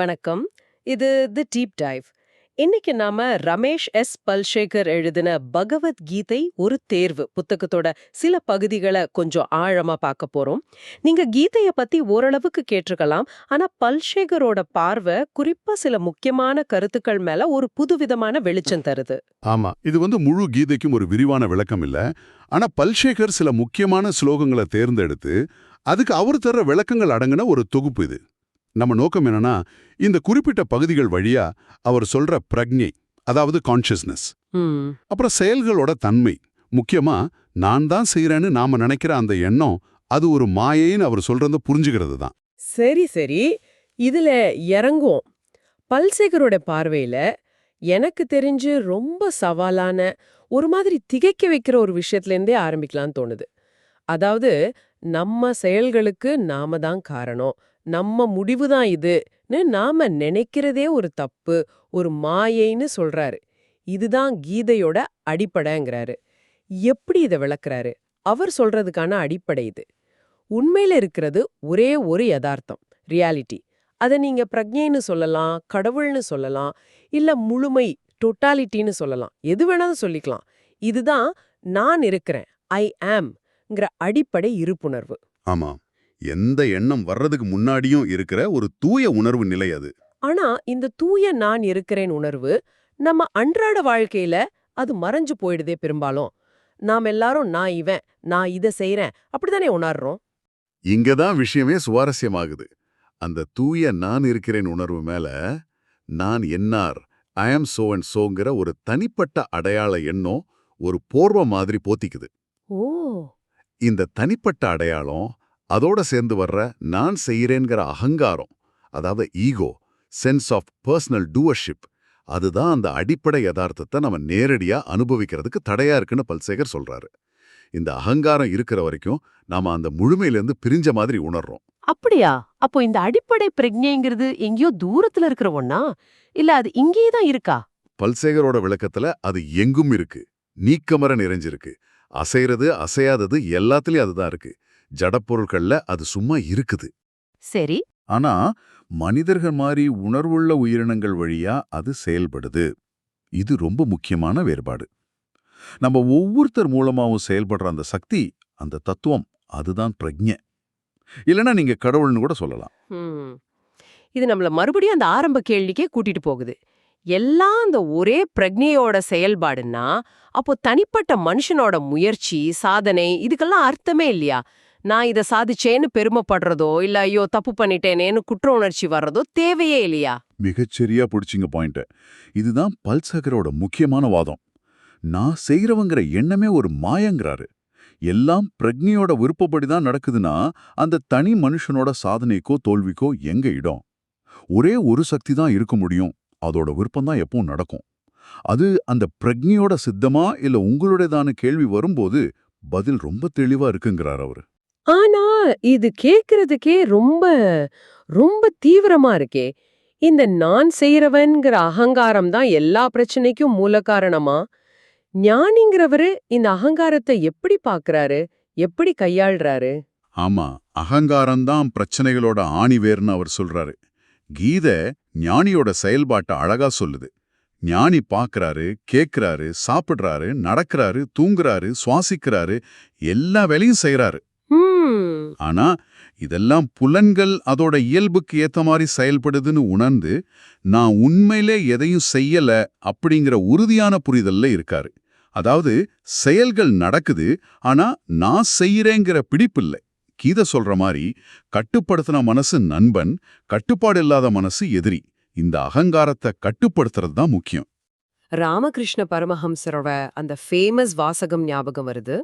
வணக்கம். இது தி deep dive இன்னைக்கு நாம ரமேஷ் எஸ். பல்சேகர் எழுதின பகவத் கீதை ஒரு தேர்வு புத்தகத்தோட சில பகுதிகளை கொஞ்சம் ஆழமா பார்க்க போறோம். நீங்க கீதைய பத்தி ஓரளவுக்கு கேட்டிருக்கலாம். ஆனா பல்சேகரோட பார்வை குறிப்பா சில முக்கியமான கருத்துக்கள் மேல ஒரு புதுவிதமான வெளிச்சம் தருது. ஆமா இது வந்து முழு கீதைக்கும் ஒரு விரிவான விளக்கம் இல்ல. ஆனா பல்சேகர் சில முக்கியமான ஸ்லோகங்களை தேர்ந்தெடுத்து அதுக்கு அவர் தர்ற விளக்கங்கள் அடங்கின ஒரு தொகுப்பு இது. நம்ம நோக்கம் என்னன்னா இந்த குறிப்பிட்ட பகுதிகள் வழியா அவர் சொல்ற பிரக்ஞை அதாவது கான்ஷியஸ்னஸ் அப்புறம் செயல்களோட தன்மை. முக்கியமா நான் தான் செய்யறேன்னு நாம நினைக்கிற அந்த எண்ணம் அது ஒரு மாயைன்னு அவர் சொல்றத புரிஞ்சுக்கிறது தான். சரி சரி. இதுல இறங்குவோம். பல்சேகரோட பார்வையில எனக்கு தெரிஞ்சு ரொம்ப சவாலான ஒரு மாதிரி திகைக்க வைக்கிற ஒரு விஷயத்துல இருந்தே ஆரம்பிக்கலாம்னு தோணுது. அதாவது நம்ம செயல்களுக்கு நாம தான் காரணம். நம்ம முடிவு தான் இதுன்னு நாம நினைக்கிறதே ஒரு தப்பு ஒரு மாயைன்னு சொல்றாரு. இதுதான் கீதையோட அடிப்படைங்கிறாரு. எப்படி இதை விளக்குறாரு? அவர் சொல்றதுக்கான அடிப்படை இது. உண்மையில இருக்கிறது ஒரே ஒரு யதார்த்தம் ரியாலிட்டி. அதை நீங்க பிரக்ஞைன்னு சொல்லலாம் கடவுள்னு சொல்லலாம் இல்ல முழுமை டொட்டாலிட்டின்னு சொல்லலாம். எது வேணாலும் சொல்லிக்கலாம். இதுதான் நான் இருக்கிறேன் ஐ ஆம்ங்கிற அடிப்படை இருப்புணர்வு. ஆமா எந்த எண்ணம் வர்றதுக்கு முன்னாடியும் இருக்கிற ஒரு தூய உணர்வு நிலை அது. ஆனா இந்த தூய நான் இருக்கிறேன் உணர்வு நம்ம அன்றாட வாழ்க்கையில அது மறைஞ்சு போயிடுதே பெரும்பாலும். நாம் எல்லாரும் நான் இவன் நான் இதை செய்றேன் அப்படிதானே உணர்றோம்? இங்கதான் விஷயமே சுவாரஸ்யமாகுது. அந்த தூய நான் இருக்கிறேன் உணர்வு மேல நான் என்னார் ஐ ஆம் சோ அண்ட் சோங்கிற ஒரு தனிப்பட்ட அடையாள எண்ணம் ஒரு போர்வ மாதிரி போத்திக்குது. ஓ. இந்த தனிப்பட்ட அடையாளம் அதோட சேர்ந்து வர்ற நான் செய்யறேங்கிற அகங்காரம் அதாவது ego sense of personal doership அதுதான் அந்த அடிப்படை யதார்த்தத்தை நம்ம நேரடியா அனுபவிக்கிறதுக்கு தடையா இருக்குன்னு பல்சேகர் சொல்றாரு. இந்த அகங்காரம் இருக்கிற வரைக்கும் நாம அந்த முழுமையிலேருந்து பிரிஞ்ச மாதிரி உணர்றோம். அப்படியா? அப்போ இந்த அடிப்படை பிரஜைங்கிறது எங்கேயோ தூரத்துல இருக்கிற ஒண்ணா? இல்ல அது இங்கேயே தான் இருக்கா? பல்சேகரோட விளக்கத்துல அது எங்கும் இருக்கு நீக்கமர நிறைஞ்சிருக்கு. அசைறது அசையாதது எல்லாத்துலயும் அதுதான் இருக்கு. ஜடப்பொருட்கள்ல அது சும்மா இருக்குது. சரி. ஆனா மனிதர்கள் மாதிரி உணர்வுள்ள உயிரினங்கள் வழியா அது செயல்படுது. இது ரொம்ப முக்கியமான வேறுபாடு. நம்ம ஒவ்வொருத்தர் மூலமாவும் செயல்படுற அந்த சக்தி அந்த தத்துவம் அதுதான் பிரஜ்ஞை. இல்லைன்னா நீங்க கடவுள்னு கூட சொல்லலாம். இது நம்மள மறுபடியும் அந்த ஆரம்ப கேள்விக்கே கூட்டிட்டு போகுது. எல்லாம் அந்த ஒரே பிரக்ஞையோட செயல்பாடுன்னா அப்போ தனிப்பட்ட மனுஷனோட முயற்சி சாதனை இதுக்கெல்லாம் அர்த்தமே இல்லையா? நான் இதை சாதிச்சேன்னு பெருமைப்படுறதோ இல்ல ஐயோ தப்பு பண்ணிட்டேனேன்னு குற்ற உணர்ச்சி வர்றதோ தேவையே இல்லையா? மிகச்சரியா பிடிச்சிங்க பாயிண்ட் இதுதான் பல்சகரோட முக்கியமான வாதம். நான் செய்யறவங்கிற எண்ணமே ஒரு மாயங்கிறாரு. எல்லாம் பிரக்ஞையோட விருப்பப்படி தான் நடக்குதுன்னா அந்த தனி மனுஷனோட சாதனைக்கோ தோல்விக்கோ எங்க இடம்? ஒரே ஒரு சக்தி தான் இருக்க முடியும். அதோட விருப்பம் தான் எப்பவும் நடக்கும். அது அந்த பிரக்ஞையோட சித்தமா இல்ல உங்களுடையதான கேள்வி வரும்போது பதில் ரொம்ப தெளிவா இருக்குங்கிறார் அவரு. ஆனா இது கேக்குறதுக்கே ரொம்ப ரொம்ப தீவிரமா இருக்கே. இந்த நான் செய்யறவன்கிற அகங்காரம் தான் எல்லா பிரச்சனைக்கும் மூல காரணமா? ஞானிங்கிறவரு இந்த அகங்காரத்தை எப்படி பாக்குறாரு எப்படி கையாள்றாரு? ஆமா அகங்காரம்தான் பிரச்சனைகளோட ஆணிவேர்னு அவர் சொல்றாரு. கீத ஞானியோட செயல்பாட்டை அழகா சொல்லுது. ஞானி பார்க்கறாரு கேக்குறாரு சாப்பிடுறாரு நடக்கறாரு தூங்குறாரு சுவாசிக்கிறாரு எல்லா வேலையும் செய்யறாரு ஆனா இதெல்லாம் புலன்கள் அதோட இயல்புக்கு ஏத்த மாதிரி செயல்படுதுன்னு உணர்ந்து நான் உண்மையிலே எதையும் செய்யல அப்படிங்கிற உறுதியான புரிதல்ல இருக்காரு. அதாவது செயல்கள் நடக்குது ஆனா நான் செய்யறேங்கிற பிடிப்பில்லை கீத சொல்ற மாதிரி கட்டுப்படுத்தின மனசு நண்பன் கட்டுப்பாடு இல்லாத மனசு எதிரி. இந்த அகங்காரத்தை கட்டுப்படுத்துறது தான் முக்கியம். ராமகிருஷ்ண பரமஹம்சரோட அந்த ஃபேமஸ் வாசகம் ஞாபகம் வருது?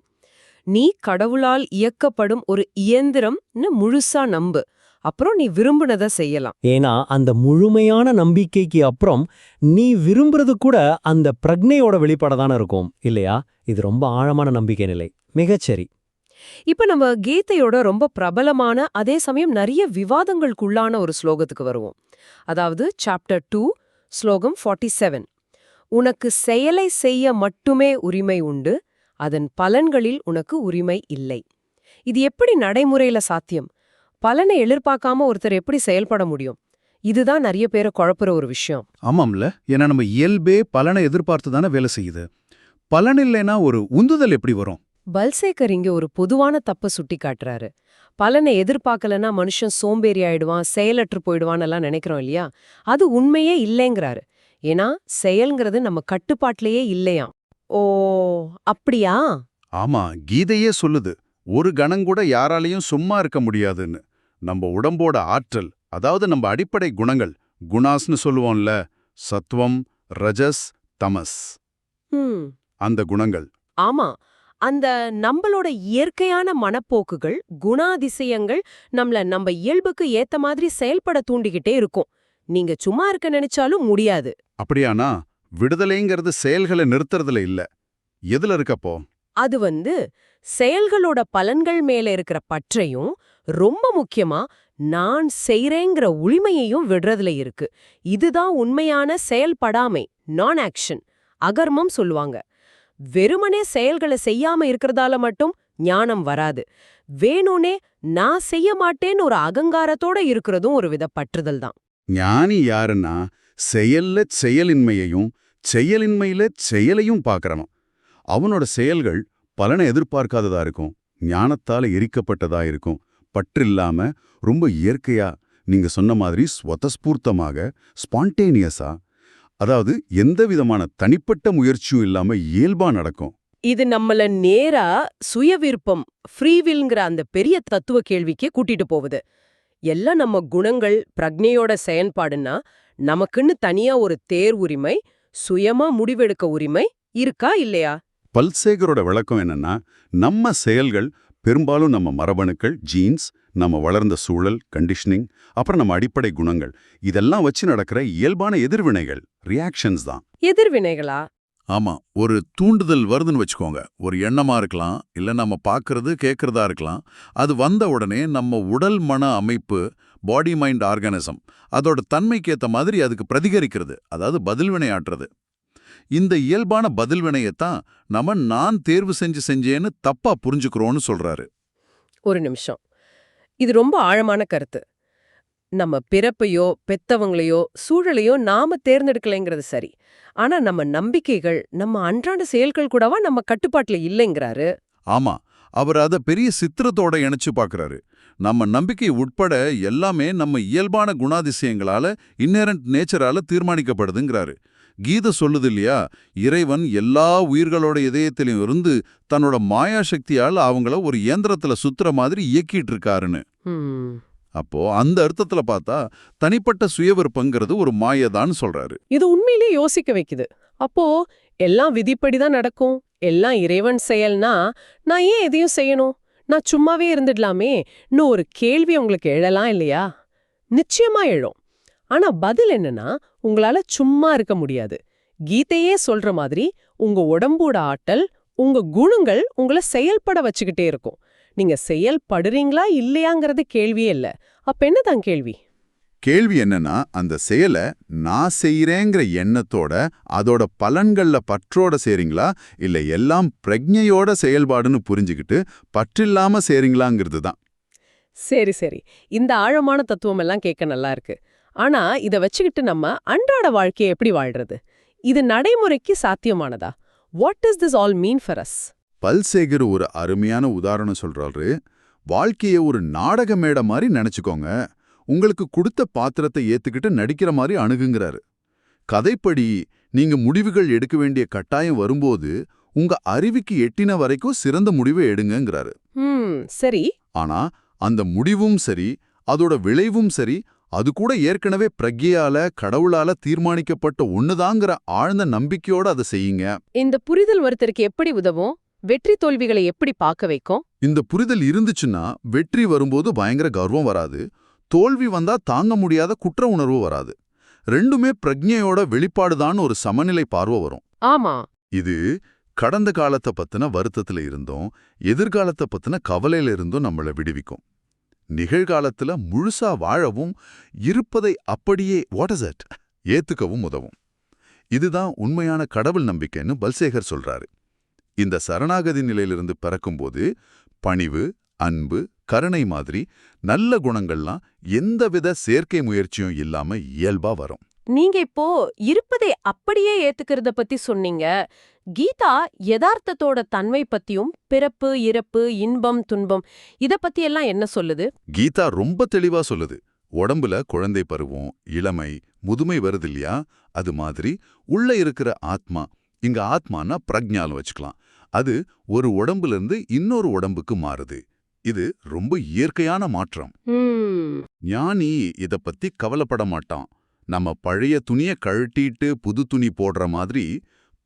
நீ கடவுளால் இயக்கப்படும் ஒரு இயந்திரம்னு முழுசா நம்பு. அப்புறம் நீ விரும்புனதை செய்யலாம். ஏன்னா அந்த முழுமையான நம்பிக்கைக்கு அப்புறம் நீ விரும்புறது கூட அந்த பிரக்ஞையோட வெளிப்பாட தானே இருக்கும் இல்லையா? இது ரொம்ப ஆழமான நம்பிக்கை நிலை. மிகச்சரி இப்ப நம்ம கீதையோட ரொம்ப பிரபலமான அதே சமயம் நிறைய விவாதங்களுக்குள்ளான ஒரு ஸ்லோகத்துக்கு வருவோம். அதாவது சாப்டர் டூ ஸ்லோகம் 47 செவன் உனக்கு செயலை செய்ய மட்டுமே உரிமை உண்டு அதன் பலன்களில் உனக்கு உரிமை இல்லை. இது எப்படி நடைமுறையில சாத்தியம்? பலனை எதிர்பார்க்காம ஒருத்தர் எப்படி செயல்பட முடியும்? இதுதான் நிறைய பேரை குழப்புற ஒரு விஷயம். ஆமாம்ல. ஏன்னா நம்ம இயல்பே பலனை எதிர்பார்த்து தானே வேலை செய்யுது. பலன் இல்லைன்னா ஒரு உந்துதல் எப்படி வரும்? பல்சேகர் இங்க ஒரு பொதுவான தப்ப சுட்டி காட்டுறாரு. பலனை எதிர்பார்க்கலன்னா மனுஷன் சோம்பேறி ஆயிடுவான் செயலற்று போயிடுவான்னு எல்லாம் நினைக்கிறோம் இல்லையா? அது உண்மையே இல்லைங்கிறாரு. ஏன்னா செயல்ங்கிறது நம்ம கட்டுப்பாட்டிலேயே இல்லையாம். ஓ அப்படியா? ஆமா கீதையே சொல்லுது ஒரு கணங்கூட யாராலையும் சும்மா இருக்க முடியாதுன்னு. நம்ம உடம்போட ஆற்றல் அதாவது நம்ம அடிப்படை குணங்கள் குணாஸ்னு சொல்லுவோம்ல சத்துவம் ரஜஸ் தமஸ். அந்த குணங்கள். ஆமா அந்த நம்மளோட இயற்கையான மனப்போக்குகள் குணாதிசயங்கள் நம்மள நம்ம இயல்புக்கு ஏத்த மாதிரி செயல்பட தூண்டிக்கிட்டே இருக்கும். நீங்க சும்மா இருக்க நினைச்சாலும் முடியாது. அப்படியானா விடுதலைங்கிறது செயல்களை நிறுத்துறதுல இல்ல. எதுல இருக்கப்போ அது வந்து செயல்களோட பலன்கள் மேல இருக்கிற பற்றையும் ரொம்ப முக்கியமா நான் செய்றேங்கிற உரிமையையும் விடுறதுல இருக்கு. இதுதான் உண்மையான செயல்படாமை நான் ஆக்ஷன் அகர்மம் சொல்லுவாங்க. வெறுமனே செயல்களை செய்யாம இருக்கிறதால மட்டும் ஞானம் வராது. வேணும்னே நான் செய்ய மாட்டேன்னு ஒரு அகங்காரத்தோட இருக்கிறதும் ஒரு வித பற்றுதல் தான். ஞானி யாருன்னா செயல்ல செயலின்மையையும் செயலின்மையில செயலையும் பார்க்கறவன். அவனோட செயல்கள் பலனை எதிர்பார்க்காததா இருக்கும். ஞானத்தால எரிக்கப்பட்டதா இருக்கும். பற்றில்லாம ரொம்ப இயற்கையா நீங்க சொன்ன மாதிரி ஸ்வதஸ்பூர்த்தமாக ஸ்பான்டேனியஸா அதாவது எந்த விதமான தனிப்பட்ட முயற்சியும் இல்லாம இயல்பா நடக்கும். இது நம்மள நேரா சுய விருப்பம் ஃப்ரீவில்ங்கிற அந்த பெரிய தத்துவ கேள்விக்கே கூட்டிட்டு போகுது. எல்லாம் நம்ம குணங்கள் பிரக்ஞையோட செயல்பாடுன்னா நமக்குன்னு தனியா ஒரு தேர் உரிமை சுயமா முடிவெடுக்க உரிமை இருக்கா இல்லையா? பல்சேகரோட விளக்கம் என்னன்னா நம்ம செயல்கள் பெரும்பாலும் நம்ம மரபணுக்கள் ஜீன்ஸ் நம்ம வளர்ந்த சூழல் கண்டிஷனிங் அப்புறம் நம்ம அடிப்படை குணங்கள். இதெல்லாம் வச்சு நடக்கிற இயல்பான எதிர்வினைகள் ரியாக்ஷன்ஸ் தான். எதிர்வினைகளா? ஆமா ஒரு தூண்டுதல் வருதுன்னு வச்சுக்கோங்க. ஒரு எண்ணமா இருக்கலாம் இல்ல நம்ம பார்க்கறது கேட்கறதா இருக்கலாம். அது வந்த உடனே நம்ம உடல் மன அமைப்பு பாடி மைண்ட் ஆர்கானிசம் அதோட தன்மைக்கு ஏத்த மாதிரி அதுக்கு பிரதிகரிக்கிறது. அதாவது பதில்வினை ஆற்றுறது இந்த இயல்பான பதில்வினையத்தான் நம்ம நான் தேர்வு செஞ்சு செஞ்சேன்னு தப்பா புரிஞ்சுக்கிறோம்னு சொல்றாரு. ஒரு நிமிஷம். இது ரொம்ப ஆழமான கருத்து. நம்ம பிறப்பையோ பெத்தவங்களையோ சூழலையோ நாம தேர்ந்தெடுக்கலைங்கிறது சரி. ஆனா நம்ம நம்பிக்கைகள் நம்ம அன்றாட செயல்கள் கூடவா நம்ம கட்டுப்பாட்டுல இல்லைங்கிறாரு? ஆமா. அவர் அத பெரிய சித்திரத்தோட இணைச்சு பார்க்கறாரு நம்ம நம்பிக்கை உட்பட எல்லாமே நம்ம இயல்பான குணாதிசயங்களால இன்னேரண்ட் நேச்சரால தீர்மானிக்கப்படுதுங்கிறாரு. கீதை சொல்லுது இல்லையா? இறைவன் எல்லா உயிர்களோட இதயத்திலையும் இருந்து தன்னோட மாயா சக்தியால் அவங்கள ஒரு இயந்திரத்துல சுத்துற மாதிரி இயக்கிட்டு இருக்காருன்னு. அப்போ அந்த அர்த்தத்துல பார்த்தா தனிப்பட்ட சுயவிருப்பங்கிறது ஒரு மாயதான்னு சொல்றாரு. இது உண்மையிலே யோசிக்க வைக்குது. அப்போ எல்லாம் விதிப்படி தான் நடக்கும். எல்லாம் இறைவன் செயல்னா நான் ஏன் எதையும் செய்யணும்? நான் சும்மாவே இருந்துடலாமே? இன்னும் ஒரு கேள்வி உங்களுக்கு எழலாம் இல்லையா? நிச்சயமா எழும். ஆனா பதில் என்னன்னா உங்களால சும்மா இருக்க முடியாது. கீதையே சொல்ற மாதிரி உங்க உடம்போட ஆற்றல் உங்க குணங்கள் உங்களை செயல்பட வச்சுக்கிட்டே இருக்கும். நீங்க செயல்படுறீங்களா இல்லையாங்கிறது கேள்வியே இல்ல. அப்ப என்னதான் கேள்வி? கேள்வி என்னன்னா அந்த செயலை நான் செய்யறேங்கிற எண்ணத்தோட அதோட பலன்கள்ல பற்றோட செய்றீங்களா இல்ல எல்லாம் பிரஜையோட செயல்பாடுன்னு புரிஞ்சுக்கிட்டு பற்றில்லாம செய்றீங்களாங்கிறது தான். சரி சரி. இந்த ஆழமான தத்துவம் எல்லாம் கேட்க நல்லா இருக்கு. ஆனா இத வச்சுக்கிட்டு நம்ம அன்றாட வாழ்க்கையை எப்படி வாழ்றது? இது நடைமுறைக்கு சாத்தியமானதா? What is this all mean for us பல்சேகர் ஒரு அருமையான உதாரணம் சொல்றாரு. வாழ்க்கைய ஒரு நாடக மேடை மாதிரி நினைச்சுக்கோங்க. உங்களுக்கு கொடுத்த பாத்திரத்தை ஏத்துக்கிட்டு நடிக்கிற மாதிரி அணுகுங்கிறாரு. கதைப்படி நீங்க முடிவுகள் எடுக்க வேண்டிய கட்டாயம் வரும்போது உங்க அறிவுக்கு எட்டின வரைக்கும் சிறந்த முடிவை எடுங்கங்கிறாரு. ம் சரி. ஆனா அந்த முடிவும் சரி அதோட விளைவும் சரி அது கூட ஏற்கனவே பிரக்யால கடவுளால தீர்மானிக்கப்பட்ட ஒண்ணுதாங்கிற ஆழ்ந்த நம்பிக்கையோட அதை செய்யுங்க. இந்த புரிதல் ஒருத்தருக்கு எப்படி உதவும்? வெற்றி தோல்விகளை எப்படி பார்க்க வைக்கும்? இந்த புரிதல் இருந்துச்சுன்னா வெற்றி வரும்போது பயங்கர கர்வம் வராது. தோல்வி வந்தா தாங்க முடியாத குற்ற உணர்வு வராது. ரெண்டுமே பிரக்ஞையோட வெளிப்பாடுதான் ஒரு சமநிலை பார்வை வரும். ஆமா. இது கடந்த காலத்தை பத்தின வருத்தத்துல இருந்தும் எதிர்காலத்தை பத்தின கவலையில இருந்தும் நம்மள விடுவிக்கும். நிகழ்காலத்துல முழுசா வாழவும் இருப்பதை அப்படியே வாட் இஸ் இட் ஏத்துக்கவும் உதவும். இதுதான் உண்மையான கடவுள் நம்பிக்கைன்னு பல்சேகர் சொல்றாரு. இந்த சரணாகதி நிலையிலிருந்து பிறக்கும்போது பணிவு அன்பு கருணை மாதிரி நல்ல குணங்கள்லாம் எந்தவித சேர்க்கை முயற்சியும் இல்லாம இயல்பா வரும். நீங்க இப்போ இருப்பதை அப்படியே ஏத்துக்கிறத பத்தி சொன்னீங்க. கீதா யதார்த்தத்தோட தன்மை பத்தியும் பிறப்பு இறப்பு இன்பம் துன்பம் இத பத்தி எல்லாம் என்ன சொல்லுது? கீதா ரொம்ப தெளிவா சொல்லுது. உடம்புல குழந்தை பருவம் இளமை முதுமை வருது இல்லையா? அது மாதிரி உள்ள இருக்கிற ஆத்மா இங்க ஆத்மானா பிரக்ஞாலும் வச்சுக்கலாம். அது ஒரு உடம்புல இருந்து இன்னொரு உடம்புக்கு மாறுது. இது ரொம்ப இயற்கையான மாற்றம். ஞானி இத பத்தி கவலைப்பட மாட்டான். நம்ம பழைய துணிய கழட்டிட்டு புது துணி போடுற மாதிரி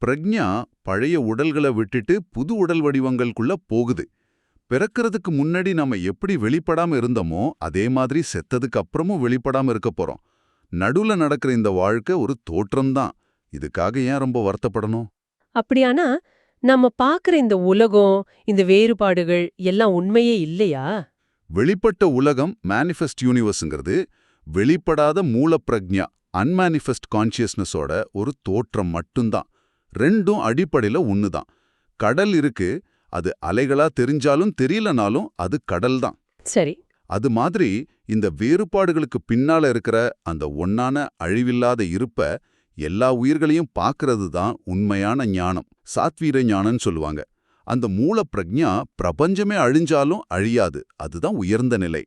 பிரக்ஞா பழைய உடல்களை விட்டுட்டு புது உடல் வடிவங்களுக்குள்ள போகுது. பிறக்கிறதுக்கு முன்னாடி நம்ம எப்படி வெளிப்படாம இருந்தோமோ அதே மாதிரி செத்ததுக்கு அப்புறமும் வெளிப்படாம இருக்க போறோம். நடுவுல நடக்கிற இந்த வாழ்க்கை ஒரு தோற்றம்தான். இதுக்காக ஏன் ரொம்ப வருத்தப்படணும்? அப்படியானா நம்ம பாக்குற இந்த உலகம் இந்த வேறுபாடுகள் எல்லாம் உண்மையே இல்லையா? வெளிப்பட்ட உலகம் மேனிஃபெஸ்ட் யூனிவர்ஸுங்கிறது வெளிப்படாத மூலப்பிரக்ஞா அன்மேனிஃபெஸ்ட் கான்சியஸ்னஸோட ஒரு தோற்றம் மட்டும்தான். ரெண்டும் அடிப்படையில ஒண்ணுதான். கடல் இருக்கு அது அலைகளா தெரிஞ்சாலும் தெரியலனாலும் அது கடல் தான் சரி. அது மாதிரி இந்த வேறுபாடுகளுக்கு பின்னால இருக்கிற அந்த ஒன்னான அழிவில்லாத இருப்ப எல்லா உயிர்களையும் பார்க்கறது தான் உண்மையான ஞானம். சாத்வீர ஞானம்னு சொல்லுவாங்க. அந்த மூல பிரக்ஞா பிரபஞ்சமே அழிஞ்சாலும் அழியாது. அதுதான் உயர்ந்த நிலை.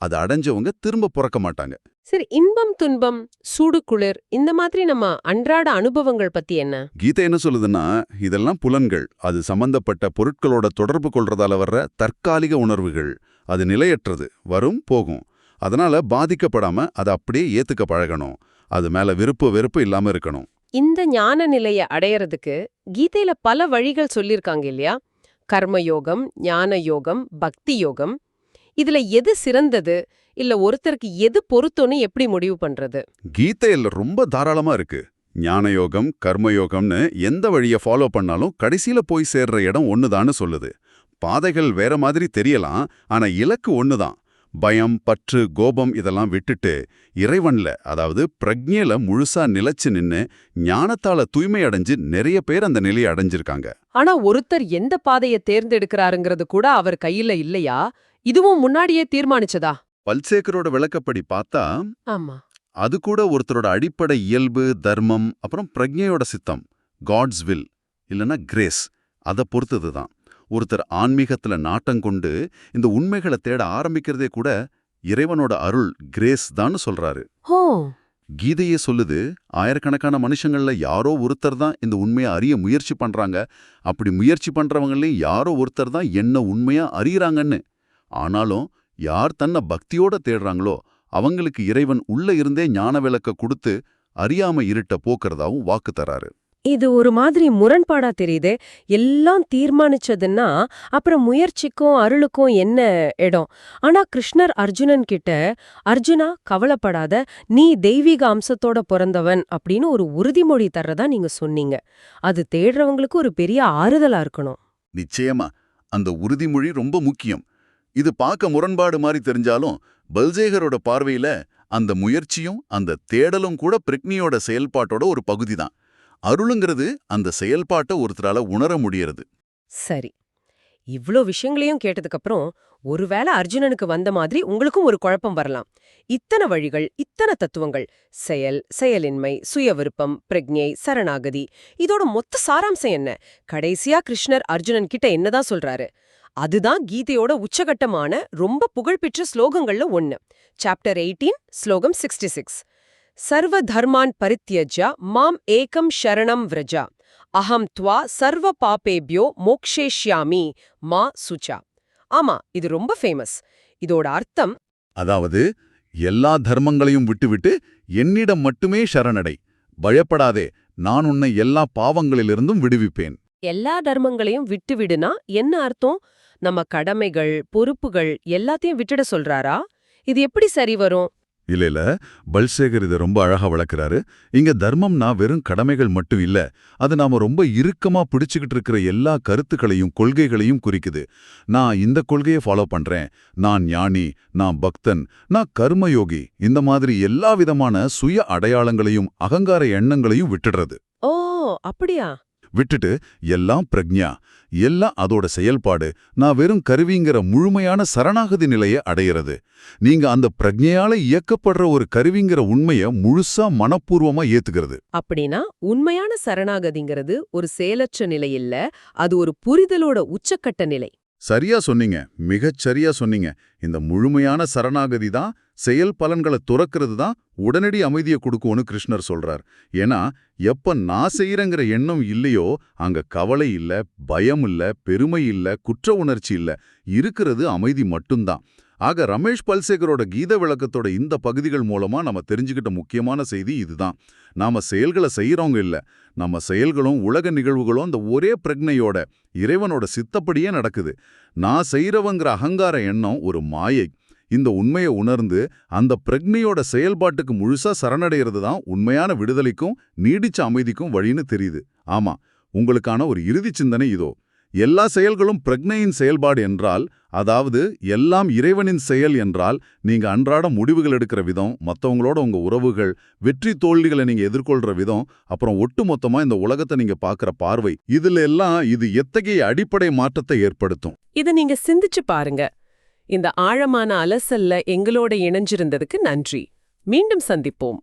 அது அடைஞ்சவங்க திரும்ப பிறக்க மாட்டாங்க. சரி இன்பம் துன்பம் சூடு குளிர் இந்த மாதிரி நம்ம அன்றாட அனுபவங்கள் பத்தி என்ன? கீதை என்ன சொல்லுதுன்னா இதெல்லாம் புலன்கள். அது சம்பந்தப்பட்ட பொருட்களோட தொடர்பு கொள்றதால வர்ற தற்காலிக உணர்வுகள். அது நிலையற்றது. வரும் போகும். அதனால பாதிக்கப்படாம அதை அப்படியே ஏத்துக்க பழகணும். அது மேல விருப்பு வெறுப்பு இல்லாம இருக்கணும். இந்த ஞான நிலைய அடையறதுக்கு கீதையில பல வழிகள் சொல்லிருக்காங்க இல்லையா? கர்மயோகம் ஞான யோகம் பக்தி யோகம். இதுல எது சிறந்தது? இல்ல ஒருத்தருக்கு எது பொருத்தம்னு எப்படி முடிவு பண்றது? கீதையில ரொம்ப தாராளமா இருக்கு. ஞானயோகம் கர்மயோகம்னு எந்த வழியை ஃபாலோ பண்ணாலும் கடைசியில போய் சேர்ற இடம் ஒண்ணுதான்னு சொல்லுது. பாதைகள் வேற மாதிரி தெரியலாம் ஆனா இலக்கு ஒண்ணுதான். பயம் பற்று கோபம் இதெல்லாம் விட்டுட்டு இறைவன்ல அதாவது பிரக்ஞையில முழுசா நிலைச்சு நின்னு ஞானத்தால தூய்மை அடைஞ்சு நிறைய பேர் அந்த நிலையை அடைஞ்சிருக்காங்க. ஆனா ஒருத்தர் எந்த பாதையை தேர்ந்தெடுக்கிறாருங்கிறது கூட அவர் கையில இல்லையா? இதுவும் முன்னாடியே தீர்மானிச்சதா? பல்சேக்கரோட விளக்கப்படி பார்த்தா ஆமா. அது கூட ஒருத்தரோட அடிப்படை இயல்பு தர்மம் அப்புறம் பிரக்ஞையோட சித்தம் காட்ஸ் வில் இல்லனா கிரேஸ் அதை பொறுத்தது தான். ஒருத்தர் ஆன்மீகத்துல நாட்டம் கொண்டு இந்த உண்மைகளை தேட ஆரம்பிக்கிறதே கூட இறைவனோட அருள் கிரேஸ் தான் சொல்றாரு. கீதையே சொல்லுது ஆயிரக்கணக்கான மனுஷங்கள்ல யாரோ ஒருத்தர் தான் இந்த உண்மையை அறிய முயற்சி பண்றாங்க. அப்படி முயற்சி பண்றவங்களையும் யாரோ ஒருத்தர் தான் என்ன உண்மையா அறியறாங்கன்னு. ஆனாலும் யார் தன்னை பக்தியோட தேடுறாங்களோ அவங்களுக்கு இறைவன் உள்ள இருந்தே ஞான விளக்க கொடுத்து அறியாம இருட்ட போக்குறதாவும் வாக்கு தராரு. இது ஒரு மாதிரி முரண்பாடா தெரியுதே. எல்லாம் தீர்மானிச்சதுன்னா அப்புறம் முயற்சிக்கும் அருளுக்கும் என்ன இடம்? ஆனா கிருஷ்ணர் அர்ஜுனன் கிட்ட அர்ஜுனா கவலைப்படாத. நீ தெய்வீக அம்சத்தோட பிறந்தவன் அப்படின்னு ஒரு உறுதிமொழி தர்றதா நீங்க சொன்னீங்க. அது தேடுறவங்களுக்கு ஒரு பெரிய ஆறுதலா இருக்கணும். நிச்சயமா. அந்த உறுதிமொழி ரொம்ப முக்கியம். இது பார்க்க முரண்பாடு மாதிரி தெரிஞ்சாலும் பல்சேகரோட பார்வையில அந்த முயற்சியும் அந்த தேடலும் கூட பிரக்னியோட செயல்பாட்டோட ஒரு பகுதி தான் அருளுங்கிறது அந்த செயல்பாட்டை ஒருத்தரால உணர முடியறது. சரி. இவ்ளோ விஷயங்களையும் கேட்டதுக்கப்புறம் ஒருவேளை அர்ஜுனனுக்கு வந்த மாதிரி உங்களுக்கும் ஒரு குழப்பம் வரலாம். இத்தனை வழிகள் இத்தனை தத்துவங்கள் செயல் செயலின்மை சுய விருப்பம் பிரக்ஞை சரணாகதி இதோட மொத்த சாராம்சம் என்ன? கடைசியா கிருஷ்ணர் அர்ஜுனன் கிட்ட என்னதான் சொல்றாரு? அதுதான் கீதையோட உச்சகட்டமான ரொம்ப புகழ்பெற்ற ஸ்லோகங்கள்ல ஒன்னு சாப்டர் எயிட்டீன் ஸ்லோகம் சிக்ஸ்டி சிக்ஸ் சர்வ தர்மான் பரித்யஜ்ய மாம் ஏகம் ஷரணம் விரஜா. அகம் துவா சர்வ பாபேபியோ மோக்ஷேஷ்யாமி மா சுச்சா ஆமா இது ரொம்ப ஃபேமஸ் இதோட அர்த்தம் அதாவது எல்லா தர்மங்களையும் விட்டுவிட்டு என்னிடம் மட்டுமே சரணடை. பயப்படாதே நான் உன்னை எல்லா பாவங்களிலிருந்தும் விடுவிப்பேன். எல்லா தர்மங்களையும் விட்டு விடுனா என்ன அர்த்தம்? நம்ம கடமைகள் பொறுப்புகள் எல்லாத்தையும் விட்டுட சொல்றாரா? இது எப்படி சரி வரும்? இல்ல இல்ல பல்சேகர் இதை ரொம்ப அழகா வளர்க்கறாரு. இங்க தர்மம்னா வெறும் கடமைகள் மட்டும் இல்ல அது நாம ரொம்ப இறுக்கமா பிடிச்சுக்கிட்டு இருக்கிற எல்லா கருத்துக்களையும் கொள்கைகளையும் குறிக்குது. நான் இந்த கொள்கையை ஃபாலோ பண்றேன். நான் ஞானி நான் பக்தன் நான் கர்மயோகி இந்த மாதிரி எல்லா விதமான சுய அடையாளங்களையும் அகங்கார எண்ணங்களையும் விட்டுடுறது. ஓ அப்படியா? விட்டுட்டு எல்லாம் பிரக்ஞா. எல்லாம் அதோட செயல்பாடு. நான் வெறும் கருவிங்கிற முழுமையான சரணாகதி நிலையை அடையிறது. நீங்க அந்த பிரக்ஞையால இயக்கப்படுற ஒரு கருவிங்கிற உண்மைய முழுசா மனப்பூர்வமா ஏத்துக்கிறது. அப்படின்னா உண்மையான சரணாகதிங்கிறது ஒரு செயலற்ற நிலை இல்ல அது ஒரு புரிதலோட உச்சக்கட்ட நிலை. சரியா சொன்னீங்க. மிகச் சரியா சொன்னீங்க. இந்த முழுமையான சரணாகதி தான் செயல் பலன்களை துறக்கிறது தான் உடனடி அமைதியை கொடுக்கும்னு கிருஷ்ணர் சொல்றார். ஏன்னா எப்ப நான் செய்யறங்கிற எண்ணம் இல்லையோ அங்க கவலை இல்ல பயம் இல்ல பெருமை இல்ல குற்ற உணர்ச்சி இல்ல இருக்கிறது அமைதி மட்டும்தான். ஆக ரமேஷ் பல்சேகரோட கீத விளக்கத்தோட இந்த பகுதிகள் மூலமா நம்ம தெரிஞ்சுக்கிட்ட முக்கியமான செய்தி இதுதான். நாம செயல்களை செய்யறவங்க இல்ல நம்ம செயல்களும் உலக நிகழ்வுகளும் அந்த ஒரே பிரக்னையோட இறைவனோட சித்தப்படியே நடக்குது. நான் செய்யறவங்கிற அகங்கார எண்ணம் ஒரு மாயை. இந்த உண்மையை உணர்ந்து அந்த பிரக்னையோட செயல்பாட்டுக்கு முழுசா சரணடைகிறது தான் உண்மையான விடுதலைக்கும் நீடிச்ச அமைதிக்கும் வழின்னு தெரியுது. ஆமா உங்களுக்கான ஒரு இறுதி சிந்தனை இதோ. எல்லா செயல்களும் பிரக்னையின் செயல்பாடு என்றால் அதாவது எல்லாம் இறைவனின் செயல் என்றால் நீங்க அன்றாட முடிவுகள் எடுக்கிற விதம் மத்தவங்களோட உங்க உறவுகள் வெற்றி தோல்விகளை நீங்க எதிர்கொள்ற விதம் அப்புறம் ஒட்டுமொத்தமா இந்த உலகத்தை நீங்க பாக்குற பார்வை இதுல எல்லாம் இது எத்தகைய அடிப்படை மாற்றத்தை ஏற்படுத்தும்? இத நீங்க சிந்திச்சு பாருங்க. இந்த ஆழமான அலசல்ல எங்களோட இணைஞ்சிருந்ததுக்கு நன்றி. மீண்டும் சந்திப்போம்.